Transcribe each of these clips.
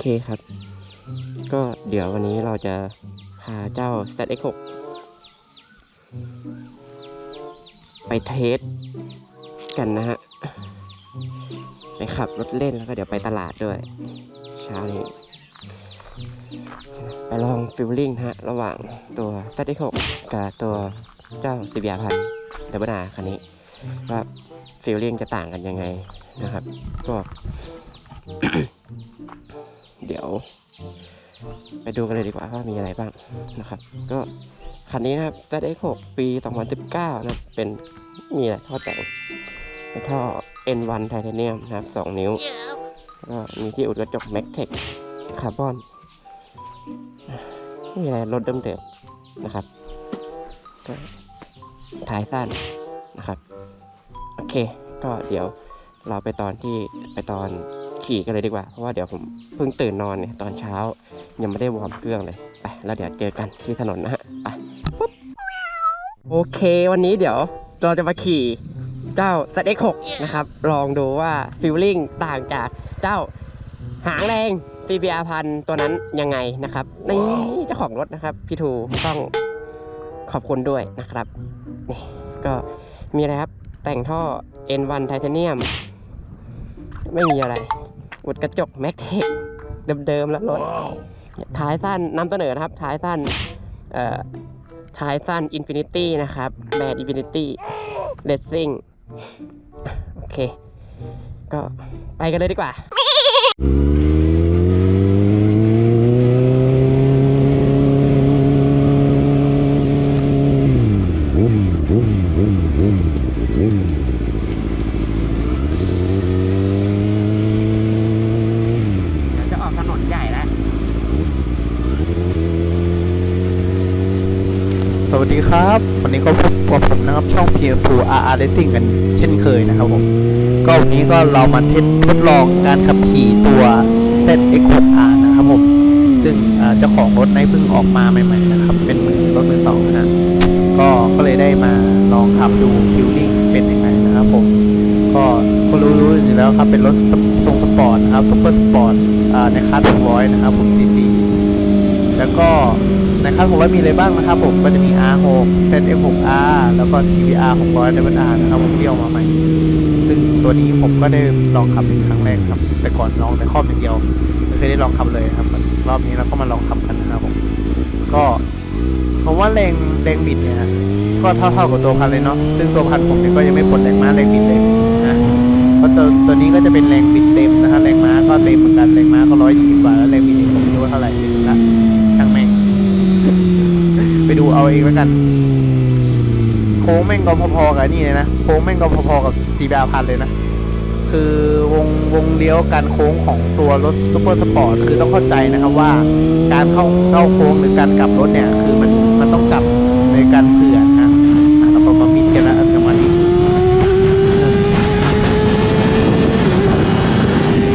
เคครับ ก็เดี๋ยววันนี้เราจะพาเจ้า ZX6 ไปเทสกันนะฮะ ไปขับรถเล่นแล้วก็เดี๋ยวไปตลาดด้วย เช้านี้ ไปลองฟิลลิ่งฮะ ระหว่างตัว ZX6 กับตัวเจ้าสิบยาพันเดบนาคันนี้ว่าฟิลลิ่งจะต่างกันยังไงนะครับ ก็ เดี๋ยว ไปดูกันเลยดีกว่าว่ามีอะไรบ้างนะครับ ก็คันนี้นะครับ ZX6 ปี 2019 นะเป็นมีอะไรท่อแต่งเป็นท่อ N1 ไทเทเนียมนะครับ 2 นิ้ว ก็มีที่อุดกระจก m a c t e c คาร์บอนม่มีอะไรรถเดิมๆนะครับก็ท้ายสั้นนะครับ โอเค ก็เดี๋ยวเราไปตอนที่ไปตอน ขี่กันเลยดีกว่า เพราะว่าเดี๋ยวผมเพิ่งตื่นนอนเนี่ยตอนเช้า ยังไม่ได้วอร์มเครื่องเลย ไป แล้วเดี๋ยวเจอกันที่ถนนนะฮะ ไปปุ๊บโอเค วันนี้เดี๋ยวเราจะมาขี่เจ้า ZX6 นะครับ ลองดูว่าฟิลลิ่งต่างจากเจ้าหางแรง CBR พันตัวนั้นยังไงนะครับ นี่เจ้าของรถนะครับ พี่ทูต้องขอบคุณด้วยนะครับ นี่ก็มีอะไรครับ แต่งท่อ N1 ไทเทเนียม ไม่มีอะไร อุดกระจกแม็กเทคเดิมๆแล้วรถท้ายสั้นนำเสนอนะครับท้ายสั้นเอ่อท้ายสั้น Infinity นะครับแบรนด์ Infinity Racing โอเค ก็ไปกันเลยดีกว่า ดีครับ วันนี้ก็พบกับผมนะครับช่อง p 2 RR Racing กันเช่นเคยนะครับผม ก็วันนี้ก็เรามาเทสทดลองการขับขี่ตัว ZX6R นะครับผม ซึ่งเจ้าของรถในเพิ่งออกมาใหม่ๆนะครับ เป็นมือรถมือสองนะก็ก็เลยได้มาลองขับดูฟิลลิ่งเป็นยังไงนะครับผม ก็ก็รู้รู้อยู่แล้วครับเป็นรถทรงสปอร์ตนะครับซุปเปอร์สปอร์ตในคลาส600 นะครับผม CC แล้วก็ในคลาส600มีอะไรบ้างนะครับผมก็จะมี R6 ZF6R แล้วก็ CBR 600 WR นะครับผมที่เอามาใหม่ ซึ่งตัวนี้ผมก็ได้ลองขับเป็นครั้งแรกครับ แต่ก่อนลองแต่ครอบอย่างเดียวไม่เคยได้ลองขับเลยครับ รอบนี้เราก็มาลองขับกันนะครับผมก็ผมว่าแรงแรงบิดเนี่ยก็เท่าๆกับตัวพันเลยเนาะซึ่งตัวพันผมเนี่ยก็ยังไม่ปลดแรงม้าแรงบิดเลยนะเพราะตัวตัวนี้ก็จะเป็นแรงบิดเต็มนะครับแรงม้าก็เต็มเหมือนกันแรงม้าก็ร้อยยี่สิบกว่าแล้วแรงบิดผมไม่รู้เท่าไหร่ละ ดูเอาเองแล้วกัน โค้งแม่งก็พอๆกับนี่เลยนะ โค้งแม่งก็พอๆกับซีบาพันเลยนะ คือวงวงเลี้ยวการโค้งของตัวรถซูเปอร์สปอร์ตคือต้องเข้าใจนะครับว่า การเข้าเข้าโค้งหรือการกลับรถเนี่ย คือมันมันต้องกลับในการเผื่อนะอะเราก็มามิดกันแล้วจังหวะนี้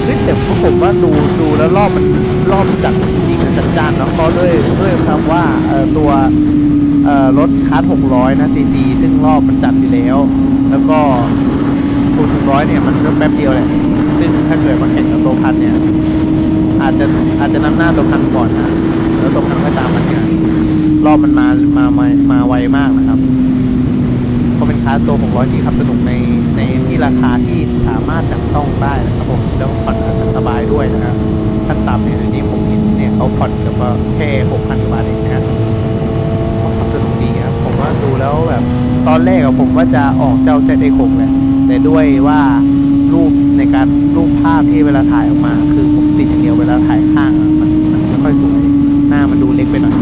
เฮ้แต่ผมว่าดูดูแล้วรอบมัน รอบมันจัดจริงๆจัดจ้านเนาะเพราด้วยด้วยครับว่าตัวรถคาร์ด600 นะซีซีซึ่งรอบมันจัดอยู่แล้ว แล้วก็ศูนย์ถึงร้อยเนี่ยมันก็แป๊บเดียวแหละ ซึ่งถ้าเกิดมาแข่งกับตัวพันเนี่ย อาจจะอาจจะนำหน้าตัวพันก่อนนะ แล้วตัวพันก็ตามมันเนี่ยรอบมันมามามามาไวมากนะครับก็เป็นคาร์ตัว600ที่ขับสนุกในในที่ราคาที่สามารถจับต้องได้นะครับผมแล้วผ่อนอาจจะสบายด้วยนะครับ ต่ำเนี่ยที่ผมเห็นเนี่ยเขาผ่อนเกือบว่าแค่6,000กว่าบาทเองนะครับก็ขับสนุกดีครับ ผมว่าดูแล้วแบบตอนแรกอะผมว่าจะออกเจ้า ZA6 แหละแต่ด้วยว่ารูปในการรูปภาพที่เวลาถ่ายออกมา คือผมติดอย่างเดียวเวลาถ่ายข้างอะมันมันไม่ค่อยสวยหน้ามันดูเล็กไปหน่อย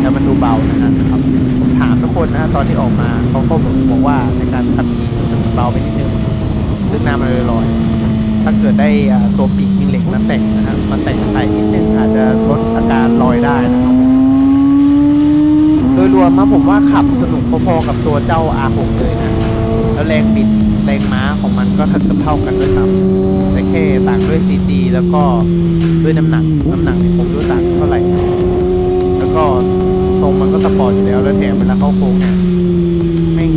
แล้วมันดูเบานะครับผมถามทุกคนนะตอนที่ออกมาเขาก็บอกว่าในการขับขี่รู้สึกเบาไปนิดนึงซึ่งหน้ามันลอย ถ้าเกิดได้ตัวปีกยิงเหล็กมาแต่งนะฮะมาแต่งใส่นิดนึงอาจจะลดอาการลอยได้นะครับ โดยรวมมาผมว่าขับสนุกพอๆกับตัวเจ้า R6 เลยนะ แล้วแรงบิดแรงม้าของมันก็เกือบเท่ากันด้วยซ้ำแต่แค่ต่างด้วยซีซีแล้วก็ด้วยน้ำหนัก น้ำหนักเนี่ยผมรู้ต่างเท่าไหร่ แล้วก็ทรงมันก็สปอร์ตอยู่แล้วแล้วแถมเวลาเข้าโค้งเนี่ยแม่ง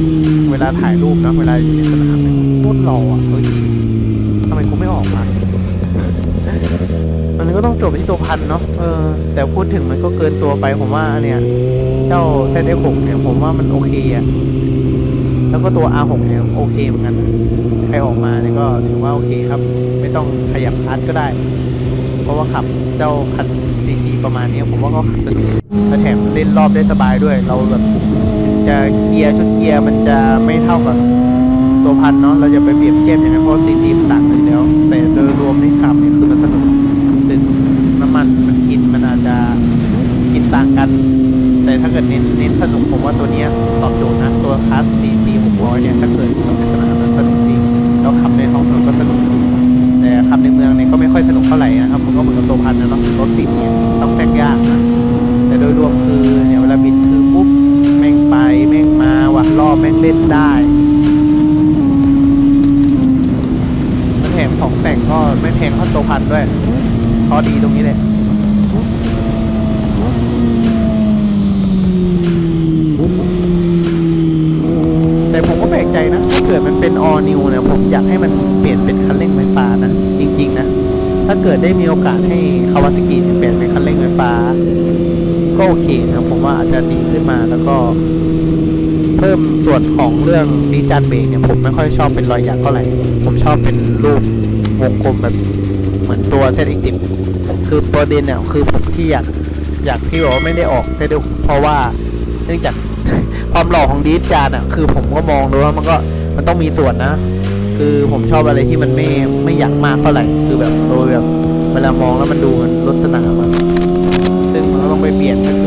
เวลาถ่ายรูปนะเวลาอยู่ในสนามโคตรหล่ออะเฮ้ย ไมกูไม่ออกมา มันก็ต้องจบที่ตัวพันเนาะเออ แต่พูดถึงมันก็เกินตัวไปผมว่าเนี่ย เจ้าเซตเอฟเนี่ยผมว่ามันโอเคอะแล้วก็ตัว R6 เนี่ยโอเคเหมือนกัน ใครออกมาเนี่ยก็ถือว่าโอเคครับ ไม่ต้องขยับคัสก็ได้ เพราะว่าขับเจ้าคันซีซีประมาณนี้ผมว่าก็ขับสนุกและแถมเล่นรอบได้สบายด้วย เราแบบจะเกียร์ชุดเกียร์มันจะไม่เท่ากับ ตัวพันเนาะเราจะไปเปรียบเทียบอย่างนั้นเพราะซีซีมันต่างกันแล้ว แต่โดยรวมนี่ขับเนี่ยคือมันสนุกถึงน้ำมันมันกินมันอาจจะกินต่างกัน แต่ถ้าเกิดเน้นเน้นสนุกผมว่าตัวเนี้ยตอบโจทย์นะตัวคลาส CC 600เนี่ยถ้าเกิดขับในสนามมันสนุกจริงแล้วขับในท้องถนนก็สนุกแต่ขับในเมืองเนี่ยก็ไม่ค่อยสนุกเท่าไหร่นะครับผมก็เหมือนกับตัวพันนะเนาะรถติดเนี่ยต้องแทรกยากนะแต่โดยรวมคือเนี่ยเวลาบินคือปุ๊บแม่งไปแม่งมาว่ะรอบแม่งเล่นได้ แต่งก็ไม่แพงเท่าตัวพันด้วยข้อดีตรงนี้แหละแต่ผมก็แปลกใจนะถ้าเกิดมันเป็น all new เนี่ยผมอยากให้มันเปลี่ยนเป็นคันเร่งไฟฟ้านะจริง ๆ นะ ถ้าเกิดได้มีโอกาสให้คาวาซากิเนี่ยเปลี่ยนเป็นคันเร่งไฟฟ้า ก็โอเคนะผมว่าอาจจะดีขึ้นมาแล้วก็ เพิ่มส่วนของเรื่องดิจันเบรกเนี่ยผมไม่ค่อยชอบเป็นรอยหยักเท่าไหร่ผมชอบเป็นรูป วงกลมแบบเหมือนตัวเซตอีกติคือประเด็นเนี่ยคือผมที่อยากอยากที่บอกว่าไม่ได้ออกเซตเพราะว่าเนื่องจากความหล่อของดีจานอะ คือผมก็มองดูว่ามันก็มันต้องมีส่วนนะ คือผมชอบอะไรที่มันไม่ไม่อยากมากเท่าไหร่คือแบบโดยแบบเวลามองแล้วมันดูมันรถสนามอะซึ่งมันก็ต้องไปเปลี่ยนถ้าเกิดบ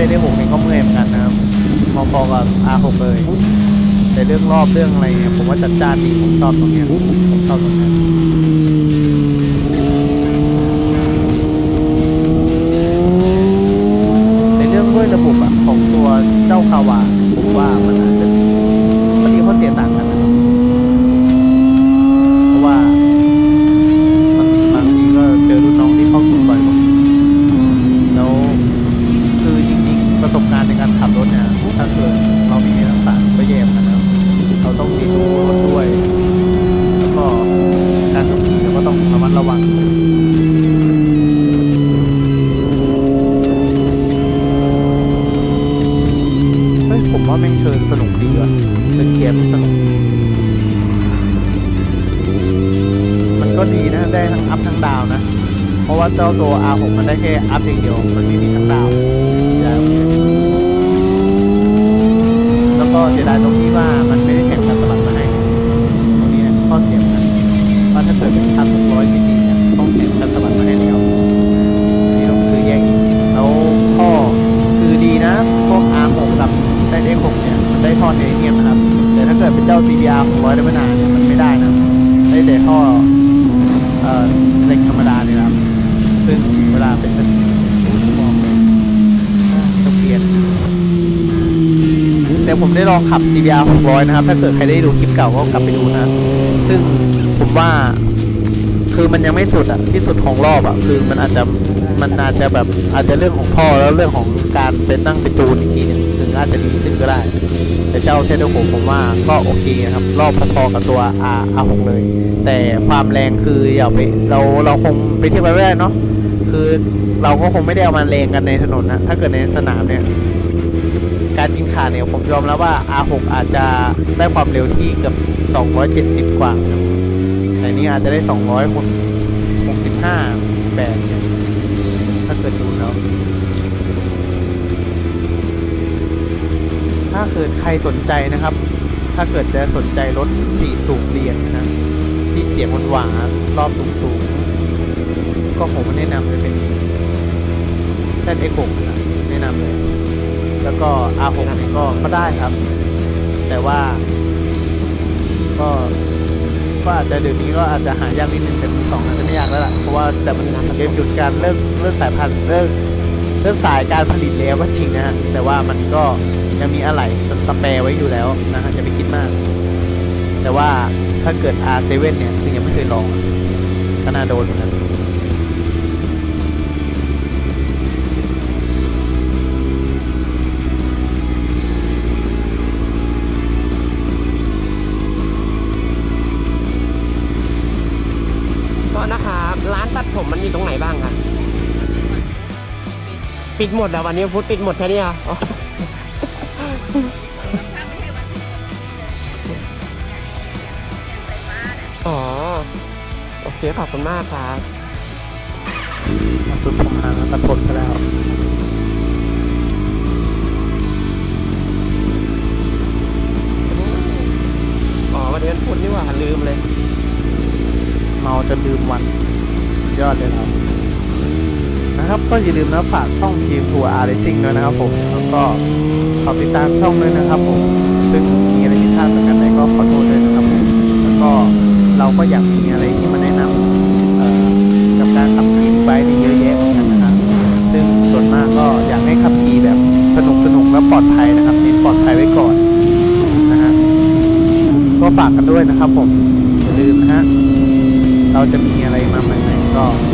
เจ้าเซได้หกเนี่ยก็เมื่อยเหมือนกันนะครับพอๆกับ R6 เลย แต่เรื่องรอบเรื่องอะไรเนี่ยผมว่าจัดจ้านดีผมชอบตรงเนี้ยผมชอบตรงเนี้ยในเรื่องด้วยระบบอะของตัวเจ้าคาวาผมว่ามัน ดีนะได้ทั้งอัพทั้งดาวนะ เพราะว่าเจ้าตัว R6 มันได้แค่อัพอย่างเดียว มันไม่มีทั้งดาวแล้วก็เสียดายตรงที่ว่ามันไม่ได้แถมการสมัครมาให้ตรงนี้นะข้อเสียมันว่าถ้าเกิดเป็นพันร้อยซีซีเนี่ยต้องแถมการสมัครมาให้แล้วอันนี้ต้องซื้อแยกอีกแล้วข้อคือดีนะพวก R6 กับไซเอ็ก6เนี่ยมันได้ท่อเนเนียมนะครับแต่ถ้าเกิดเป็นเจ้า CBR 600ได้ไม่นานเนี่ยมันไม่ได้นะได้แต่ท่อ แต่ผมได้ลองขับ CBR 600 นะครับ ถ้าเกิดใครได้ดูคลิปเก่าก็กลับไปดูนะ ซึ่งผมว่าคือมันยังไม่สุดอะที่สุดของรอบอะคือมันอาจจะมันอาจจะแบบอาจจะเรื่องของท่อแล้วเรื่องของการเป็นนั่งเป็นจูนอีกทีนึงถึงอาจจะดีขึ้นก็ได้ แต่เจ้าเชดโผมผมว่าก็โอเคนะครับ รอบพอๆกับตัว R R6 เลย แต่ความแรงคืออย่าไปเราเราคงไปเทียบกันไม่ได้เนาะคือเราก็คงไม่ได้เอามาแรงกันในถนนนะถ้าเกิดในสนามเนี่ย การยิงขาเนี่ยผมยอมแล้วว่า R6 อาจจะได้ความเร็วที่เกือบ 270 กว่าแต่นี้อาจจะได้ 265แบบเนี่ยถ้าเกิดดูแล้วถ้าเกิดใครสนใจนะครับ ถ้าเกิดจะสนใจรถสี่สูบเรียนนะที่เสียงหวานรอบสูงๆก็ผมแนะนำเลยเป็น ZX6 นะแนะนำเลย แล้วก็ R6 ก็ก็ได้ครับ แต่ว่า ก็ก็อาจจะเดี๋ยวนี้ก็อาจจะหายากนิดนึงแต่มือสองอาจจะไม่ยากแล้วล่ะเพราะว่าแต่มันเกมหยุดการเลิกเลิกสายพันธุ์เลิกเรื่องสายการผลิตแล้วก็จริงนะฮะแต่ว่ามันก็ยังมีอะไหล่สแปรไว้อยู่แล้วนะฮะอย่าไปคิดมาก แต่ว่าถ้าเกิด R7 เนี่ยซึ่งยังไม่เคยลองก็น่าโดนเหมือนกัน ไหนบ้างครับปิดหมดแล้ววันนี้พุธปิดหมดแค่นี้เหรอะอ๋อ โอเคขอบคุณมากครับมาสุดผมหางตัดผลไปแล้วอ๋อวันนี้วันพุธนี่หว่าลืมเลย เมาจะลืมวันสุด ยอดเลยครับนะครับก็อย่าลืมนะฝากช่องทีมทัวร์อาร์เรซิ่งด้วยนะครับผมแล้วก็ขอติดตามช่องด้วยนะครับผมซึ่งมีอะไรผิดพลาดประการใดก็ขอโทษด้วยนะครับผมแล้วก็เราก็อยากมีอะไรที่มาแนะนำเอ่อกับการขับขี่ไบค์นี่เยอะแยะเหมือนกันนะครับซึ่งส่วนมากก็อยากให้ขับขี่แบบสนุกสนุกและปลอดภัยนะครับเน้นปลอดภัยไว้ก่อนนะฮะก็ฝากกันด้วยนะครับผมอย่าลืมนะฮะเราจะมี อ